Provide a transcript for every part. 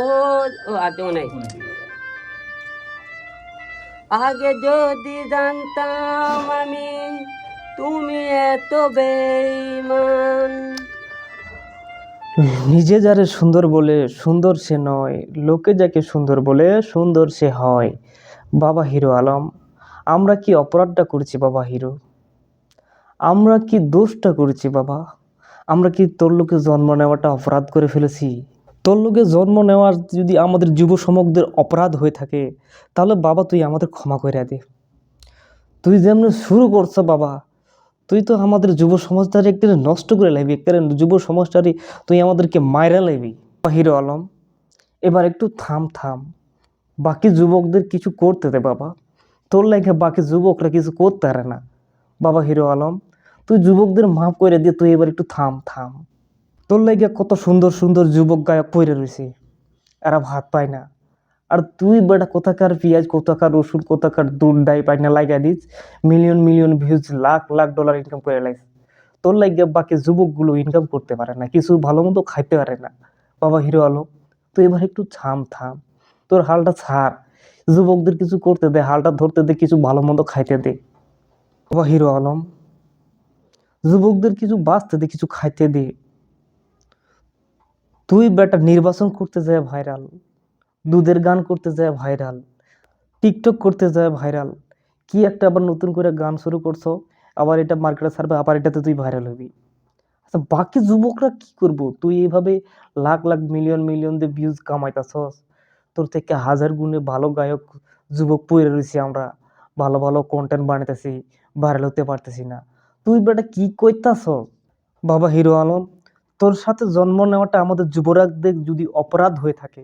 ও ও আদৌ নাই। আগে যদি জানতাম আমি তুমি এত বেইমান নিজে যারে সুন্দর বলে সুন্দর সে নয় লোকে যাকে সুন্দর বলে সুন্দর সে হয়। বাবা হিরো আলম আমরা কি অপরাধটা করেছি বাবা হিরো? আমরা কি দোষটা করেছি বাবা? আমরা কি তোর লোকে জন্ম নেওয়াটা অপরাধ করে ফেলেছি? তোর লোকে জন্ম নেওয়ার যদি আমাদের যুব সমকদের অপরাধ হয়ে থাকে, তাহলে বাবা তুই আমাদের ক্ষমা করে দে। তুই যেমন শুরু করছ বাবা, তুই তো আমাদের যুব সমাজটারে একটা নষ্ট করে লাইবি। একটা যুব সমাজটারে তুই আমাদেরকে মায়েরা লাইবি। হিরো আলম, এবার একটু থাম থাম। বাকি যুবকদের কিছু করতে দে বাবা। তোর লাগে বাকি যুবকরা কিছু করতে পারে না। বাবা হিরো আলম, তুই যুবকদের মাফ করে দিয়ে তুই এবার একটু থাম থাম। তোর লাগে কত সুন্দর সুন্দর যুবক গায়ক পড়ে রয়েছে এরা ভাত পায় না। আর তুই বেটা কোথাকার পেঁয়াজ, কোথাকার রসুন, কোথাকার দুধ ডাই পাই না লাগাই this million million views lakh lakh dollar income করে লাইস। তোর লাগে বাকি যুবকগুলো ইনকাম করতে পারে না, কিছু ভালো মন্দ খাইতে পারে না। বাবা হিরো আলম তুই এবার একটু থাম থাম। তোর হালটা ছাড়। যুবকদের কিছু করতে দে, হালটা ধরতে দে, কিছু ভালো মন্দ খাইতে দে। বাবা হিরো আলম, যুবকদের কিছু বাঁচতে দে, কিছু খাইতে দে। তুই বেটা নির্বাচন করতে যায় ভাইরাল, দুধের গান করতে যায় ভাইরাল, টিকটক করতে যায় ভাইরাল। কি একটা আবার নতুন করে গান শুরু করছ, আবার এটা মার্কেটে ছাড়বে, আবার এটাতে তুই ভাইরাল হবি। আচ্ছা বাকি যুবকরা কি করব? তুই এইভাবে লাখ লাখ মিলিয়ন মিলিয়ন দিয়ে ভিউজ কামাইতাছস, তোর থেকে হাজার গুণে ভালো গায়ক যুবক পড়ে রয়েছি আমরা, ভালো ভালো কন্টেন্ট বানাইতেছি ভাইরাল হতে পারতেছি না। তুই বেটা কি কইতাছ বাবা হিরো আলম তোর সাথে জন্ম নেওয়াটা আমাদের যুবরাজদের যদি অপরাধ হয়ে থাকে,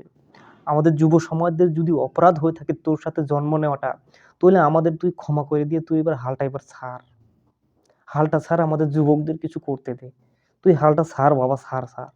আমাদের যুব সমাজদের যদি অপরাধ হয়ে থাকে তোর সাথে জন্ম নেওয়াটা, তাহলে আমাদের তুই ক্ষমা করে দিয়ে তুই এবার হালটা এবার ছাড়। হালটা ছাড় আমাদের যুবকদের কিছু করতে দে। তুই হালটা ছাড় বাবা সার ছাড়।